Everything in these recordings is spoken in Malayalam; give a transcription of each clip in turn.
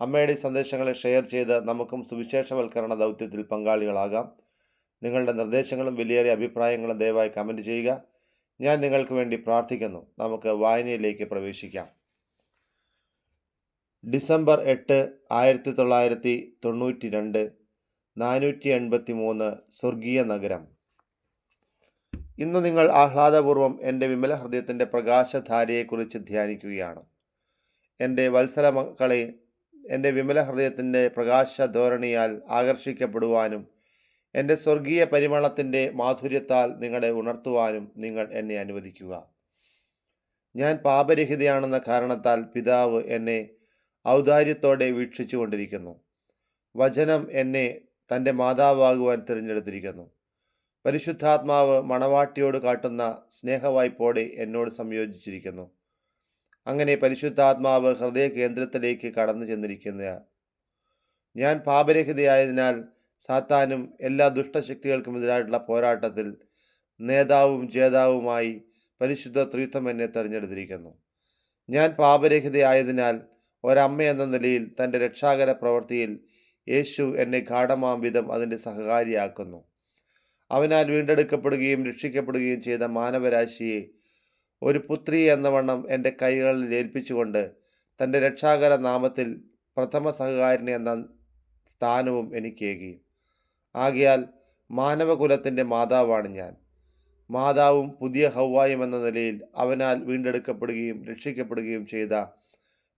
അമ്മയുടെ സന്ദേശങ്ങളെ ഷെയർ ചെയ്ത് നമുക്കും സുവിശേഷവൽക്കരണ ദൗത്യത്തിൽ പങ്കാളികളാകാം. നിങ്ങളുടെ നിർദ്ദേശങ്ങളും വിലയേറിയ അഭിപ്രായങ്ങളും ദയവായി കമന്റ് ചെയ്യുക. ഞാൻ നിങ്ങൾക്ക് വേണ്ടി പ്രാർത്ഥിക്കുന്നു. നമുക്ക് വായനയിലേക്ക് പ്രവേശിക്കാം. ഡിസംബർ എട്ട് ആയിരത്തി തൊള്ളായിരത്തി തൊണ്ണൂറ്റി രണ്ട് നാനൂറ്റി എൺപത്തി മൂന്ന് സ്വർഗീയ നഗരം. ഇന്ന് നിങ്ങൾ ആഹ്ലാദപൂർവം എന്റെ വിമല ഹൃദയത്തിന്റെ പ്രകാശധാരയെക്കുറിച്ച് ധ്യാനിക്കുകയാണ്. എന്റെ വത്സല മക്കളെ എന്റെ വിമല ഹൃദയത്തിന്റെ പ്രകാശ ധോരണിയാൽ ആകർഷിക്കപ്പെടുവാനും എന്റെ സ്വർഗീയ പരിമളത്തിന്റെ മാധുര്യത്താൽ നിങ്ങളെ ഉണർത്തുവാനും നിങ്ങൾ എന്നെ അനുവദിക്കുക. ഞാൻ പാപരഹിതയാണെന്ന കാരണത്താൽ പിതാവ് എന്നെ ഔദാര്യത്തോടെ വീക്ഷിച്ചു കൊണ്ടിരിക്കുന്നു വചനം എന്നെ തന്റെ മാതാവാകുവാൻ തിരഞ്ഞെടുത്തിരിക്കുന്നു. പരിശുദ്ധാത്മാവ് മണവാട്ടിയോട് കാട്ടുന്ന സ്നേഹവായ്പോടെ എന്നോട് സംയോജിച്ചിരിക്കുന്നു. അങ്ങനെ പരിശുദ്ധാത്മാവ് ഹൃദയ കേന്ദ്രത്തിലേക്ക് കടന്നു ചെന്നിരിക്കുന്ന ഞാൻ പാപരഹിതയായതിനാൽ സാത്താനും എല്ലാ ദുഷ്ടശക്തികൾക്കും എതിരായിട്ടുള്ള പോരാട്ടത്തിൽ നേതാവും ജേതാവുമായി പരിശുദ്ധ ത്രിത്വം എന്നെ തെരഞ്ഞെടുത്തിരിക്കുന്നു. ഞാൻ പാപരഹിതയായതിനാൽ ഒരമ്മ എന്ന നിലയിൽ തന്റെ രക്ഷാകര പ്രവൃത്തിയിൽ യേശു എന്നെ ഗാഠമാം വിധം അതിന്റെ സഹകാരിയാക്കുന്നു. അവനാൽ വീണ്ടെടുക്കപ്പെടുകയും രക്ഷിക്കപ്പെടുകയും ചെയ്ത മാനവരാശിയെ ഒരു പുത്രി എന്ന വണ്ണം എന്റെ കൈകളിൽ ഏൽപ്പിച്ചുകൊണ്ട് തന്റെ രക്ഷാകര നാമത്തിൽ പ്രഥമ സഹകാരിണി എന്ന സ്ഥാനവും എനിക്കേകി. ആകയാൽ മാനവകുലത്തിന്റെ മാതാവാണ് ഞാൻ. മാതാവും പുതിയ ഹൗവായും എന്ന നിലയിൽ അവനാൽ വീണ്ടെടുക്കപ്പെടുകയും രക്ഷിക്കപ്പെടുകയും ചെയ്ത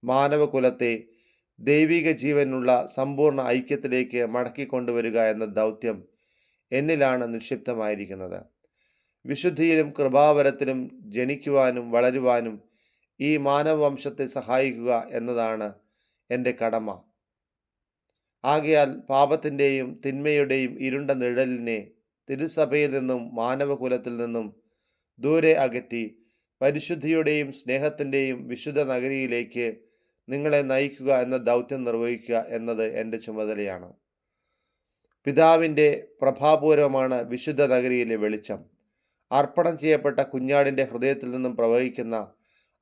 മാനവകുലത്തെ ദൈവിക ജീവനുള്ള സമ്പൂർണ ഐക്യത്തിലേക്ക് മടക്കിക്കൊണ്ടുവരിക എന്ന ദൗത്യം എന്നിലാണ് നിക്ഷിപ്തമായിരിക്കുന്നത്. വിശുദ്ധിയിലും കൃപാവരത്തിലും ജനിക്കുവാനും വളരുവാനും ഈ മാനവവംശത്തെ സഹായിക്കുക എന്നതാണ് എന്റെ കടമ. ആകയാൽ പാപത്തിന്റെയും തിന്മയുടെയും ഇരുണ്ട നിഴലിനെ തിരുസഭയിൽ നിന്നും മാനവകുലത്തിൽ നിന്നും ദൂരെ അകറ്റി പരിശുദ്ധിയുടെയും സ്നേഹത്തിന്റെയും വിശുദ്ധ നഗരിയിലേക്ക് നിങ്ങളെ നയിക്കുക എന്ന ദൗത്യം നിർവഹിക്കുക എന്നത് എന്റെ ചുമതലയാണ്. പിതാവിന്റെ പ്രഭാപൂർവമാണ് വിശുദ്ധ നഗരിയിലെ വെളിച്ചം. അർപ്പണം ചെയ്യപ്പെട്ട കുഞ്ഞാടിന്റെ ഹൃദയത്തിൽ നിന്നും പ്രവഹിക്കുന്ന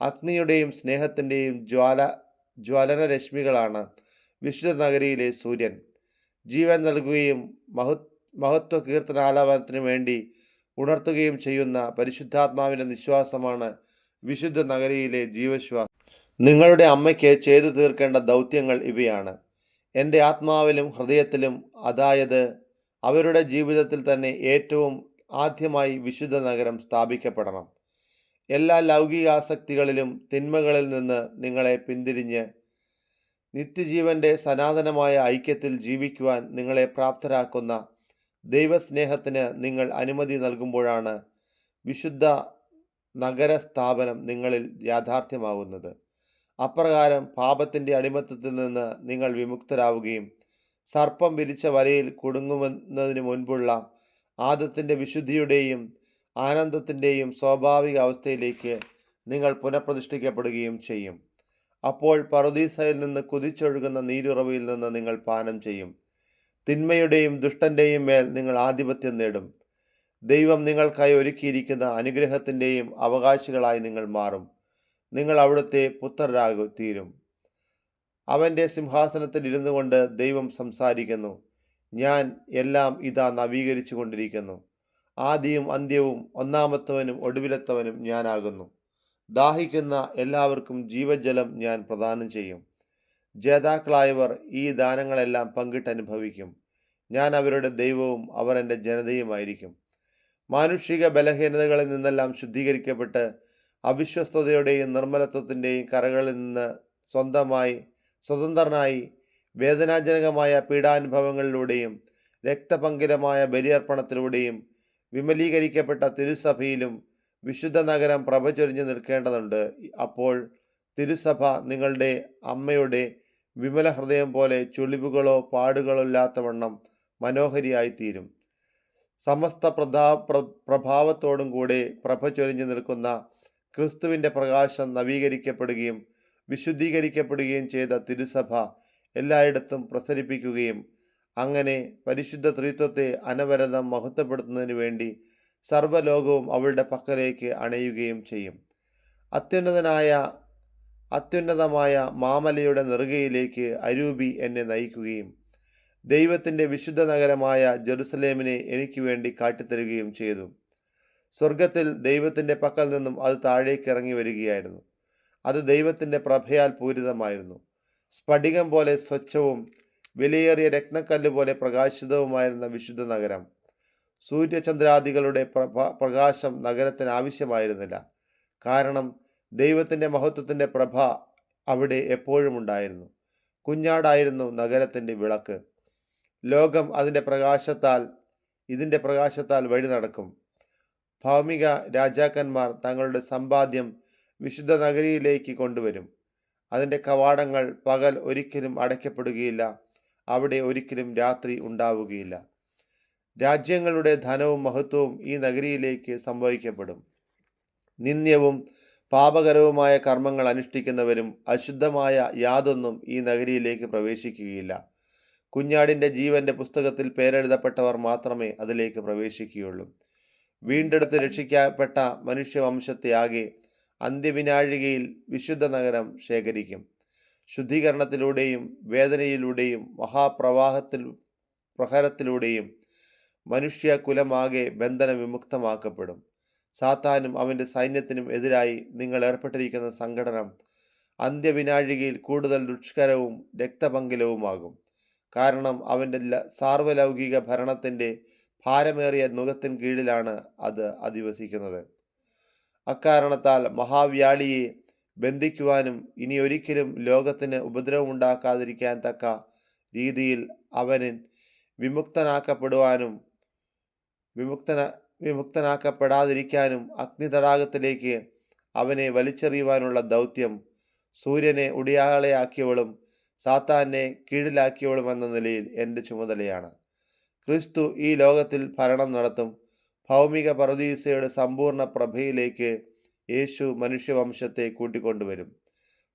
അഗ്നിയുടെയും സ്നേഹത്തിന്റെയും ജ്വാല ജ്വലന രശ്മികളാണ് വിശുദ്ധ നഗരിയിലെ സൂര്യൻ. ജീവൻ നൽകുകയും മഹത് മഹത്വ കീർത്തനാലാപനത്തിനു വേണ്ടി ഉണർത്തുകയും ചെയ്യുന്ന പരിശുദ്ധാത്മാവിന്റെ നിശ്വാസമാണ് വിശുദ്ധ നഗരിയിലെ ജീവശ്വാസം. നിങ്ങളുടെ അമ്മയ്ക്ക് ചെയ്തു തീർക്കേണ്ട ദൗത്യങ്ങൾ ഇവയാണ്. എന്റെ ആത്മാവിലും ഹൃദയത്തിലും അതായത് അവരുടെ ജീവിതത്തിൽ തന്നെ ഏറ്റവും ആദ്യമായി വിശുദ്ധ നഗരം സ്ഥാപിക്കപ്പെടണം. എല്ലാ ലൗകികാസക്തികളിലും തിന്മകളിൽ നിന്ന് നിങ്ങളെ പിന്തിരിഞ്ഞ് നിത്യജീവന്റെ സനാതനമായ ഐക്യത്തിൽ ജീവിക്കുവാൻ നിങ്ങളെ പ്രാപ്തരാക്കുന്ന ദൈവസ്നേഹത്തിന് നിങ്ങൾ അനുമതി നൽകുമ്പോഴാണ് വിശുദ്ധ നഗര സ്ഥാപനം നിങ്ങളിൽ യാഥാർത്ഥ്യമാകുന്നത് അപ്രകാരം പാപത്തിന്റെ അടിമത്തത്തിൽ നിന്ന് നിങ്ങൾ വിമുക്തരാവുകയും സർപ്പം വിരിച്ച വലയിൽ കുടുങ്ങുമെന്നതിന് മുൻപുള്ള ആദത്തിന്റെ വിശുദ്ധിയുടെയും ആനന്ദത്തിന്റെയും സ്വാഭാവിക അവസ്ഥയിലേക്ക് നിങ്ങൾ പുനഃപ്രതിഷ്ഠിക്കപ്പെടുകയും ചെയ്യും. അപ്പോൾ പറുദീസയിൽ നിന്ന് കുതിച്ചൊഴുകുന്ന നീരുറവയിൽ നിന്ന് നിങ്ങൾ പാനം ചെയ്യും. തിന്മയുടെയും ദുഷ്ടന്റെയും മേൽ നിങ്ങൾ ആധിപത്യം നേടും. ദൈവം നിങ്ങൾക്കായി ഒരുക്കിയിരിക്കുന്ന അനുഗ്രഹത്തിന്റെയും അവകാശികളായി നിങ്ങൾ മാറും. നിങ്ങൾ അവിടുത്തെ പുത്രരാകു തീരും. അവന്റെ സിംഹാസനത്തിൽ ഇരുന്നു കൊണ്ട് ദൈവം സംസാരിക്കുന്നു. ഞാൻ എല്ലാം ഇതാ നവീകരിച്ചു കൊണ്ടിരിക്കുന്നു ആദ്യവും അന്ത്യവും ഒന്നാമത്തവനും ഒടുവിലത്തവനും ഞാനാകുന്നു. ദാഹിക്കുന്ന എല്ലാവർക്കും ജീവജലം ഞാൻ പ്രദാനം ചെയ്യും. ജേതാക്കളായവർ ഈ ദാനങ്ങളെല്ലാം പങ്കിട്ടനുഭവിക്കും. ഞാൻ അവരുടെ ദൈവവും അവർ എന്റെ ജനതയുമായിരിക്കും. മാനുഷിക ബലഹീനതകളിൽ നിന്നെല്ലാം ശുദ്ധീകരിക്കപ്പെട്ട് അവിശ്വസ്തതയുടെയും നിർമ്മലത്വത്തിന്റെയും കരകളിൽ നിന്ന് സ്വന്തമായി സ്വതന്ത്രനായി വേദനാജനകമായ പീഡാനുഭവങ്ങളിലൂടെയും രക്തപങ്കിലമായ ബലിയർപ്പണത്തിലൂടെയും വിമലീകരിക്കപ്പെട്ട തിരുസഭയിലും വിശുദ്ധ നഗരം പ്രഭചൊരിഞ്ഞു നിൽക്കേണ്ടതുണ്ട്. അപ്പോൾ തിരുസഭ നിങ്ങളുടെ അമ്മയുടെ വിമല ഹൃദയം പോലെ ചുളിവുകളോ പാടുകളോ ഇല്ലാത്തവണ്ണം മനോഹരിയായിത്തീരും. സമസ്ത പ്രതാ പ്ര പ്രഭാവത്തോടും കൂടെ പ്രഭ ചൊരിഞ്ഞു നിൽക്കുന്ന ക്രിസ്തുവിന്റെ പ്രകാശം നവീകരിക്കപ്പെടുകയും വിശുദ്ധീകരിക്കപ്പെടുകയും ചെയ്ത തിരുസഭ എല്ലായിടത്തും പ്രസരിപ്പിക്കുകയും അങ്ങനെ പരിശുദ്ധ ത്രിത്വത്തെ അനവരതം മഹത്വപ്പെടുത്തുന്നതിന് വേണ്ടി സർവലോകവും അവളുടെ പക്കലേക്ക് അണയുകയും ചെയ്യും. അത്യുന്നതനായ അത്യുന്നതമായ മാമലയുടെ നെറുകയിലേക്ക് അരൂപി എന്നെ നയിക്കുകയും ദൈവത്തിന്റെ വിശുദ്ധ നഗരമായ ജെറുസലേമിനെ എനിക്ക് വേണ്ടി കാട്ടിത്തരുകയും ചെയ്തു. സ്വർഗത്തിൽ ദൈവത്തിന്റെ പക്കൽ നിന്നും അത് താഴേക്ക് ഇറങ്ങി വരികയായിരുന്നു. അത് ദൈവത്തിന്റെ പ്രഭയാൽ പൂരിതമായിരുന്നു. സ്ഫടികം പോലെ സ്വച്ഛവും വിലയേറിയ രത്നക്കല്ല് പോലെ പ്രകാശിതവുമായിരുന്ന വിശുദ്ധ നഗരം സൂര്യചന്ദ്രാദികളുടെ പ്രകാശം നഗരത്തിന് ആവശ്യമായിരുന്നില്ല. കാരണം ദൈവത്തിന്റെ മഹത്വത്തിന്റെ പ്രഭ അവിടെ എപ്പോഴും ഉണ്ടായിരുന്നു. കുഞ്ഞാടായിരുന്നു നഗരത്തിന്റെ വിളക്ക്. ലോകം അതിന്റെ പ്രകാശത്താൽ ഇതിന്റെ പ്രകാശത്താൽ വഴി നടക്കും. ഭൗമിക രാജാക്കന്മാർ തങ്ങളുടെ സമ്പാദ്യം വിശുദ്ധ നഗരിയിലേക്ക് കൊണ്ടുവരും. അതിന്റെ കവാടങ്ങൾ പകൽ ഒരിക്കലും അടയ്ക്കപ്പെടുകയില്ല. അവിടെ ഒരിക്കലും രാത്രി ഉണ്ടാവുകയില്ല. രാജ്യങ്ങളുടെ ധനവും മഹത്വവും ഈ നഗരിയിലേക്ക് സംഭവിക്കപ്പെടും നിന്ദ്യവും പാപകരവുമായ കർമ്മങ്ങൾ അനുഷ്ഠിക്കുന്നവരും അശുദ്ധമായ യാതൊന്നും ഈ നഗരിയിലേക്ക് പ്രവേശിക്കുകയില്ല. കുഞ്ഞാടിന്റെ ജീവന്റെ പുസ്തകത്തിൽ പേരെഴുതപ്പെട്ടവർ മാത്രമേ അതിലേക്ക് പ്രവേശിക്കുകയുള്ളൂ. വീണ്ടെടുത്ത് രക്ഷിക്കപ്പെട്ട മനുഷ്യവംശത്തെ ആകെ അന്ത്യവിനാഴികയിൽ വിശുദ്ധ നഗരം ശേഖരിക്കും. ശുദ്ധീകരണത്തിലൂടെയും വേദനയിലൂടെയും മഹാപ്രവാഹത്തിൽ പ്രഹരത്തിലൂടെയും മനുഷ്യകുലമാകെ ബന്ധന വിമുക്തമാക്കപ്പെടും. സാത്താനും അവന്റെ സൈന്യത്തിനും എതിരായി നിങ്ങൾ ഏർപ്പെട്ടിരിക്കുന്ന സംഘടന അന്ത്യവിനാഴികയിൽ കൂടുതൽ ദുഷ്കരവും രക്തപങ്കിലവുമാകും. കാരണം അവന്റെ സാർവലൗകിക ഭരണത്തിന്റെ ഭാരമേറിയ നുഖത്തിൻ കീഴിലാണ് അത് അധിവസിക്കുന്നത്. അക്കാരണത്താൽ മഹാവ്യാളിയെ ബന്ധിക്കുവാനും ഇനി ഒരിക്കലും ലോകത്തിന് ഉപദ്രവമുണ്ടാക്കാതിരിക്കാൻ തക്ക രീതിയിൽ അവന് വിമുക്തനാക്കപ്പെടുവാനും വിമുക്തന വിമുക്തനാക്കപ്പെടാതിരിക്കാനും അഗ്നി തടാകത്തിലേക്ക് അവനെ വലിച്ചെറിയുവാനുള്ള ദൗത്യം സൂര്യനെ ഉടിയാളയാക്കിയവളും സാത്താനെ കീഴിലാക്കിയവളും എന്ന നിലയിൽ എന്റെ ചുമതലയാണ്. ക്രിസ്തു ഈ ലോകത്തിൽ ഭരണം നടത്തും. ഭൗമിക പറുദീസയുടെ സമ്പൂർണ പ്രഭയിലേക്ക് യേശു മനുഷ്യവംശത്തെ കൂട്ടിക്കൊണ്ടുവരും.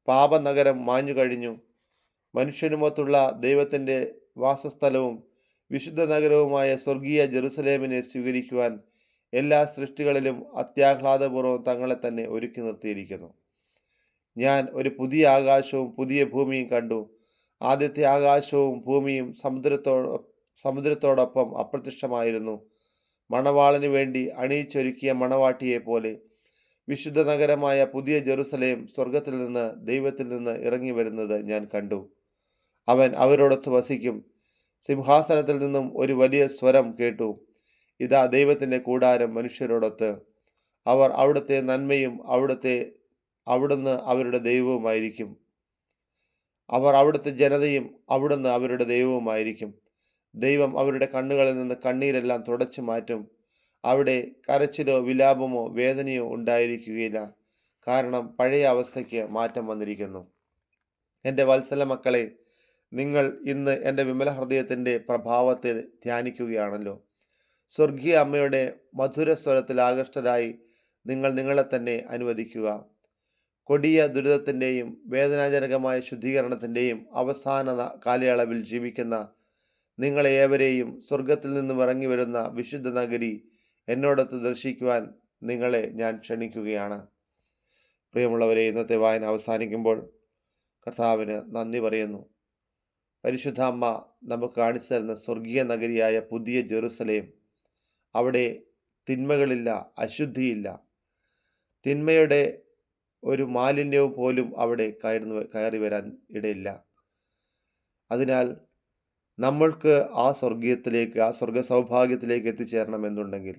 പാപനഗരം മാഞ്ഞു കഴിഞ്ഞു. മനുഷ്യനുമൊത്തുള്ള ദൈവത്തിന്റെ വാസസ്ഥലവും വിശുദ്ധ നഗരവുമായ സ്വർഗീയ ജെറുസലേമിനെ സ്വീകരിക്കുവാൻ എല്ലാ സൃഷ്ടികളിലും അത്യാഹ്ലാദപൂർവം തങ്ങളെ തന്നെ ഒരുക്കി നിർത്തിയിരിക്കുന്നു. ഞാൻ ഒരു പുതിയ ആകാശവും പുതിയ ഭൂമിയും കണ്ടു. ആദ്യത്തെ ആകാശവും ഭൂമിയും സമുദ്രത്തോ സമുദ്രത്തോടൊപ്പം അപ്രത്യക്ഷമായിരുന്നു. മണവാളന് വേണ്ടി അണിയിച്ചൊരുക്കിയ മണവാട്ടിയെ പോലെ വിശുദ്ധ നഗരമായ പുതിയ ജെറുസലേം സ്വർഗത്തിൽ നിന്ന് ദൈവത്തിൽ നിന്ന് ഇറങ്ങി വരുന്നത് ഞാൻ കണ്ടു. അവൻ അവരോടൊത്ത് വസിക്കും. സിംഹാസനത്തിൽ നിന്നും ഒരു വലിയ സ്വരം കേട്ടു. ഇതാ ദൈവത്തിന്റെ കൂടാരം മനുഷ്യരോടൊത്ത്. അവർ അവിടുത്തെ നന്മയും അവിടുത്തെ അവിടുന്ന് അവരുടെ ദൈവവുമായിരിക്കും. അവർ അവിടുത്തെ ജനതയും അവിടുന്ന് അവരുടെ ദൈവവുമായിരിക്കും. ദൈവം അവരുടെ കണ്ണുകളിൽ നിന്ന് കണ്ണീരെല്ലാം തുടച്ചു മാറ്റും. അവിടെ കരച്ചിലോ വിലാപമോ വേദനയോ ഉണ്ടായിരിക്കുകയില്ല. കാരണം പഴയ അവസ്ഥയ്ക്ക് മാറ്റം വന്നിരിക്കുന്നു. എന്റെ വത്സല മക്കളെ നിങ്ങൾ ഇന്ന് എന്റെ വിമല ഹൃദയത്തിന്റെ പ്രഭാവത്തിൽ ധ്യാനിക്കുകയാണല്ലോ. സ്വർഗീയ അമ്മയുടെ മധുരസ്വരത്തിൽ ആകൃഷ്ടരായി നിങ്ങൾ നിങ്ങളെ തന്നെ അനുവദിക്കുക. കൊടിയ ദുരിതത്തിന്റെയും വേദനാജനകമായ ശുദ്ധീകരണത്തിന്റെയും അവസാന കാലയളവിൽ ജീവിക്കുന്ന നിങ്ങളെ ഏവരെയും സ്വർഗത്തിൽ നിന്നും ഇറങ്ങി വരുന്ന വിശുദ്ധ നഗരി എന്നോടൊത്ത് ദർശിക്കുവാൻ നിങ്ങളെ ഞാൻ ക്ഷണിക്കുകയാണ്. പ്രിയമുള്ളവരെ ഇന്നത്തെ വായന അവസാനിക്കുമ്പോൾ കർത്താവിന് നന്ദി പറയുന്നു. പരിശുദ്ധ അമ്മ നമുക്ക് കാണിച്ചു തരുന്ന സ്വർഗീയ നഗരിയായ പുതിയ ജെറുസലേം അവിടെ തിന്മകളില്ല അശുദ്ധിയില്ല. തിന്മയുടെ ഒരു മാലിന്യവും പോലും അവിടെ കയറുന്നു കയറി വരാൻ ഇടയില്ല. അതിനാൽ നമ്മൾക്ക് ആ സ്വർഗീയത്തിലേക്ക് ആ സ്വർഗ സൗഭാഗ്യത്തിലേക്ക് എത്തിച്ചേരണമെന്നുണ്ടെങ്കിൽ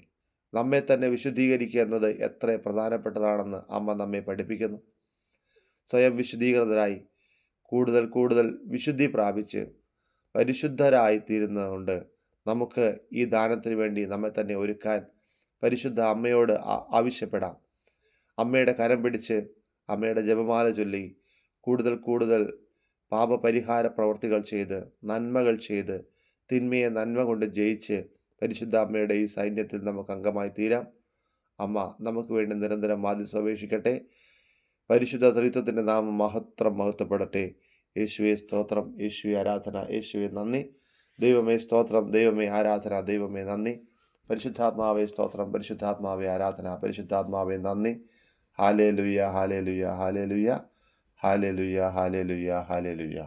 നമ്മെ തന്നെ വിശുദ്ധീകരിക്കുക എന്നത് എത്ര പ്രധാനപ്പെട്ടതാണെന്ന് അമ്മ നമ്മെ പഠിപ്പിക്കുന്നു. സ്വയം വിശുദ്ധീകൃതരായി കൂടുതൽ കൂടുതൽ വിശുദ്ധി പ്രാപിച്ച് പരിശുദ്ധരായി തീരുന്നതുകൊണ്ട് നമുക്ക് ഈ ദാനത്തിന് വേണ്ടി നമ്മെ തന്നെ ഒരുക്കാൻ പരിശുദ്ധ അമ്മയോട് ആവശ്യപ്പെടാം. അമ്മയുടെ കരം പിടിച്ച് അമ്മയുടെ ജപമാല ചൊല്ലി കൂടുതൽ കൂടുതൽ പാപപരിഹാര പ്രവർത്തികൾ ചെയ്ത് നന്മകൾ ചെയ്ത് തിന്മയെ നന്മ കൊണ്ട് ജയിച്ച് പരിശുദ്ധ അമ്മയുടെ ഈ സൈന്യത്തിൽ നമുക്ക് അംഗമായി തീരാം. അമ്മ നമുക്ക് വേണ്ടി നിരന്തരം വാതിൽ സ്വപേക്ഷിക്കട്ടെ പരിശുദ്ധ ത്രിത്വത്തിന്റെ നാമം മഹത്വം മഹത്വപ്പെടട്ടെ. യേശുവെ സ്തോത്രം യേശുവെ ആരാധന യേശുവെ നന്ദി. ദൈവമേ സ്തോത്രം ദൈവമേ ആരാധന ദൈവമേ നന്ദി. പരിശുദ്ധാത്മാവേ സ്തോത്രം പരിശുദ്ധാത്മാവേ ആരാധന പരിശുദ്ധാത്മാവേ നന്ദി. ഹാലേ ലുയ്യ ഹാലേ ലുയ്യ ഹാലേ ലുയ്യ ഹാലേ ലുയ്യ ഹാലേ ലുയ്യ ഹാലേ ലുയ്യ